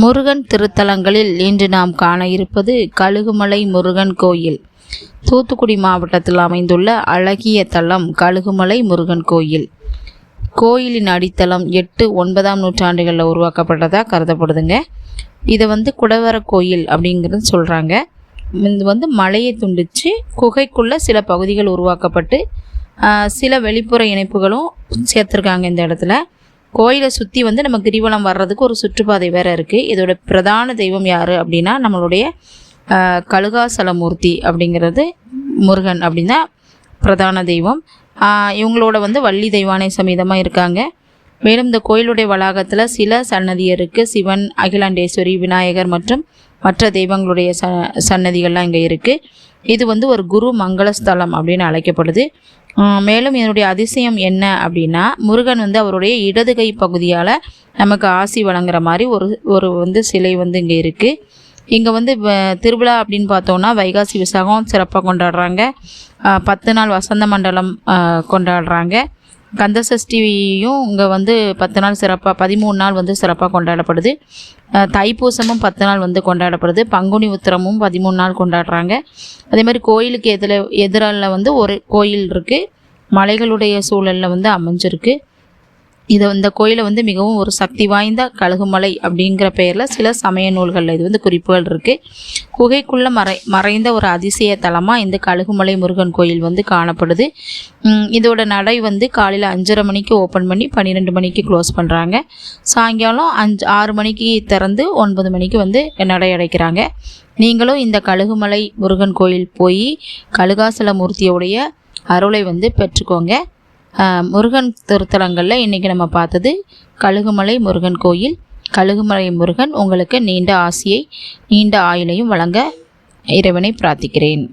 முருகன் திருத்தலங்களில் இன்று நாம் காண இருப்பது கழுகுமலை முருகன் கோயில். தூத்துக்குடி மாவட்டத்தில் அமைந்துள்ள அழகிய தலம் கழுகுமலை முருகன் கோயில். கோயிலின் அடித்தளம் எட்டு ஒன்பதாம் நூற்றாண்டுகளில் உருவாக்கப்பட்டதாக கருதப்படுதுங்க. இதை வந்து குடவர கோயில் அப்படிங்கிறது சொல்கிறாங்க இது வந்து மலையை துண்டித்து குகைக்குள்ளே சில பகுதிகள் உருவாக்கப்பட்டு சில வெளிப்புற இணைப்புகளும் சேர்த்துருக்காங்க இந்த இடத்துல. கோயிலை சுற்றி வந்து நம்ம கிரிவலம் வர்றதுக்கு ஒரு சுற்றுப்பாதை வேறு இருக்குது இதோட பிரதான தெய்வம் யார் அப்படின்னா நம்மளுடைய கழுகாசல கழுகாசலமூர்த்தி அப்படிங்கிறது முருகன் அப்படின்னா பிரதான தெய்வம். இவங்களோட வந்து வள்ளி தெய்வானை சமீதமாக இருக்காங்க. மேலும் இந்த கோயிலுடைய வளாகத்தில் சில சன்னதி இருக்குது சிவன் அகிலாண்டேஸ்வரி விநாயகர் மற்றும் மற்ற தெய்வங்களுடைய ச சன்னதிகள்லாம் இங்கே இருக்குது இது வந்து ஒரு குரு மங்களஸ்தலம் அப்படின்னு அழைக்கப்படுது. மேலும் இதனுடைய அதிசயம் என்ன அப்படின்னா முருகன் வந்து அவருடைய இடது கை பகுதியால் நமக்கு ஆசி வழங்குற மாதிரி ஒரு ஒரு வந்து சிலை வந்து இங்கே இருக்குது இங்கே வந்து வ- திருவிழா அப்படின்னு பார்த்தோன்னா வைகாசி விசாகம் சிறப்பாக கொண்டாடுறாங்க. பத்து நாள் வசந்த மண்டலம் கொண்டாடுறாங்க. கந்தசஷ்டியும் இங்கே வந்து பத்து நாள் சிறப்பாக பதிமூணு நாள் வந்து சிறப்பாக கொண்டாடப்படுது. தைப்பூசமும் பத்து நாள் வந்து கொண்டாடப்படுது. பங்குனி உத்திரமும் பதிமூணு நாள் கொண்டாடுறாங்க. அதே மாதிரி கோயிலுக்கு எதிர எதிரில் வந்து ஒரு கோயில் இருக்குது மலைகளுடைய சூழலில் வந்து அமைஞ்சிருக்கு. இது இந்த கோயிலை வந்து மிகவும் ஒரு சக்தி வாய்ந்த கழுகுமலை அப்படிங்கிற பெயரில் சில சமய நூல்களில் இது வந்து குறிப்புகள் இருக்குது குகைக்குள்ளே மறை மறைந்த ஒரு அதிசய தலமாக இந்த கழுகுமலை முருகன் கோயில் வந்து காணப்படுது. இதோட நடை வந்து காலையில் அஞ்சரை மணிக்கு ஓப்பன் பண்ணி பன்னிரெண்டு மணிக்கு க்ளோஸ் பண்ணுறாங்க சாயங்காலம் அஞ்சு ஆறு மணிக்கு திறந்து ஒன்பது மணிக்கு வந்து நடை அடைக்கிறாங்க. நீங்களும் இந்த கழுகுமலை முருகன் கோயில் போய் கழுகாசல மூர்த்தியோடைய அருளை வந்து பெற்றுக்கோங்க. முருகன் திருத்தலங்களில் இன்றைக்கி நம்ம பார்த்தது கழுகுமலை முருகன் கோயில். கழுகுமலை முருகன் உங்களுக்கு நீண்ட ஆசியை நீண்ட ஆயுளையும் வழங்க இறைவனை பிரார்த்திக்கிறேன்.